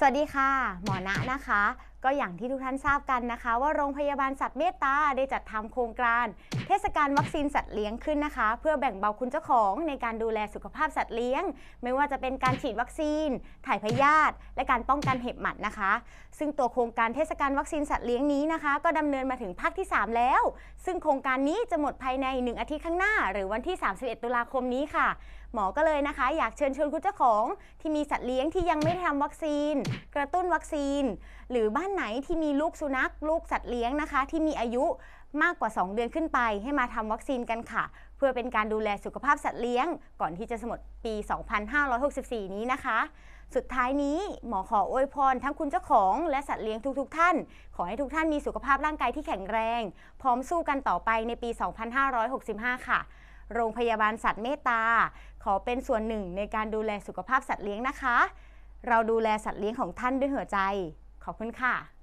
สวัสดีค่ะ หมอณะนะคะก็อย่างที่ทุกท่านทราบกันนะคะ ว่าโรงพยาบาลสัตว์เมตตาได้จัดทำโครงการ เทศกาลวัคซีนสัตว์เลี้ยงขึ้นนะคะ เพื่อแบ่งเบาคุณเจ้าของในการดูแลสุขภาพสัตว์เลี้ยง ไม่ว่าจะเป็นการฉีดวัคซีน ถ่ายพยาธิและการป้องกันเห็บหมัดนะคะ ซึ่งตัวโครงการเทศกาลวัคซีนสัตว์เลี้ยงนี้นะคะ ก็ดำเนินมาถึงภาคที่ 3 แล้ว ซึ่งโครงการนี้จะหมดภายใน 1 อาทิตย์ข้างหน้า หรือวันที่ 31 ตุลาคมนี้ค่ะหมอก็เลยนะคะ อยากเชิญชวนคุณเจ้าของที่มีสัตว์เลี้ยงที่ยังไม่ได้ทำวัคซีน กระตุ้นวัคซีน หรือบ้านานไหนที่มีลูกสุนัข ลูกสัตว์เลี้ยงนะคะ ที่มีอายุมากกว่า 2 เดือนขึ้นไป ให้มาทำวัคซีนกันค่ะ เพื่อเป็นการดูแลสุขภาพสัตว์เลี้ยง ก่อนที่จะหมดปี 2564 นี้นะคะ สุดท้ายนี้หมอขออวยพรทั้งคุณเจ้าของและสัตว์เลี้ยงทุกๆทท่าน ขอให้ทุกท่านมีสุขภาพร่างกายที่แข็งแรง พร้อมสู้กันต่อไปในปี 2565 ค่ะโรงพยาบาลสัตว์เมตตา ขอเป็นส่วนหนึ่งในการดูแลสุขภาพสัตว์เลี้ยงนะคะ เราดูแลสัตว์เลี้ยงของท่านด้วยหัวใจ ขอบคุณค่ะ